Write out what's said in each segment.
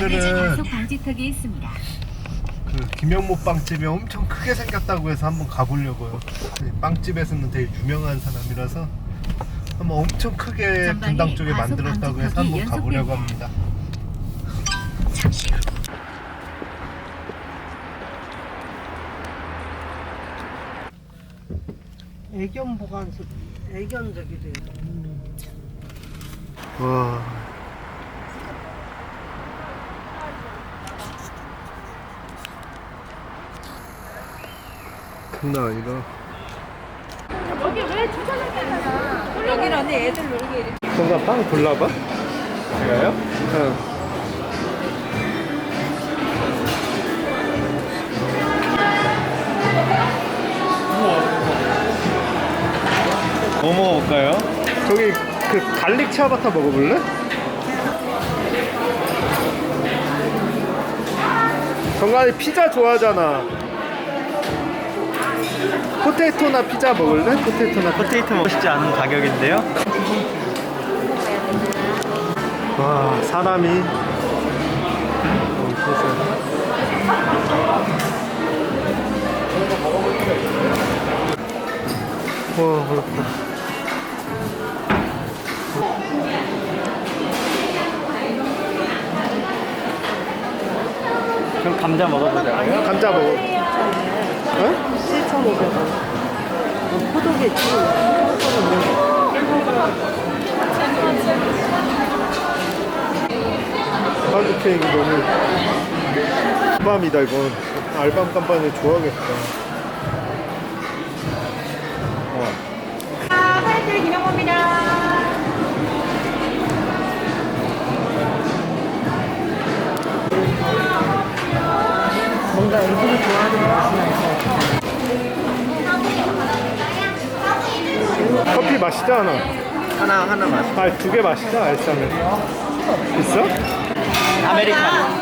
오늘은 단속 방지턱이 있습니다. 그 김영모 빵집이 엄청 크게 생겼다고 해서 한번 가보려고요. 이 빵집에서는 되게 유명한 사람이라서 한번 엄청 크게 전방에 분당 쪽에 과속 만들었다고 해서 방지턱이 한번 가보려고. 합니다. 잠시 후 애견 보관소 애견 저기 돼. 와. 장난 아니다. 여기는 언니 애들 놀게 이렇게 잠깐 빵 골라봐. 제가요? 응. 뭐 먹어볼까요? 저기 그 갈릭 치아바타 먹어볼래? 정관이 피자 좋아하잖아. 포테이토나 피자 먹을래? 포테이토나 피자. 포테이토 먹고 싶지 않은 가격인데요? 와 사람이 엄청 와 그렇다. 그럼 감자 먹어보자고요? 감자 먹어. 어? 7,500원. 포도겠지. 파드 케이크 너무 알밤이다 이건 알밤 깜pan이 좋아하겠다 김영호입니다 뭔가 애들이 좋아하는 맛이 나서. 커피 마시자 하나 하나 하나 마시 아두 개 마시자 알싸면 있어? 아메리카노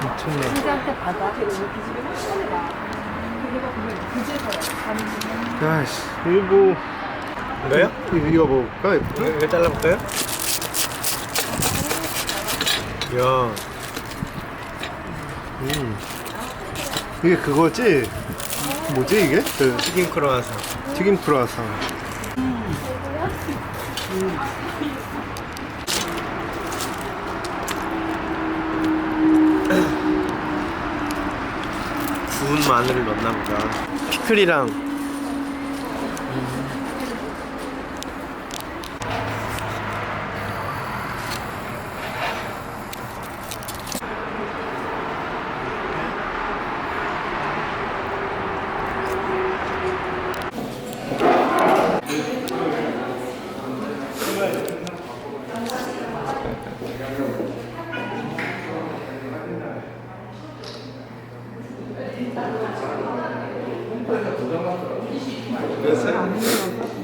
미쳤네 신지한테 받아. 야씨 이거 먹을까? 이거, 이거 잘라볼까요? 야 음. 이게 그거지? 뭐지 이게? 그 튀김 크로와상 튀김 크루아상 구운 마늘을 넣나 보다 피클이랑 啊，对对对，对对对。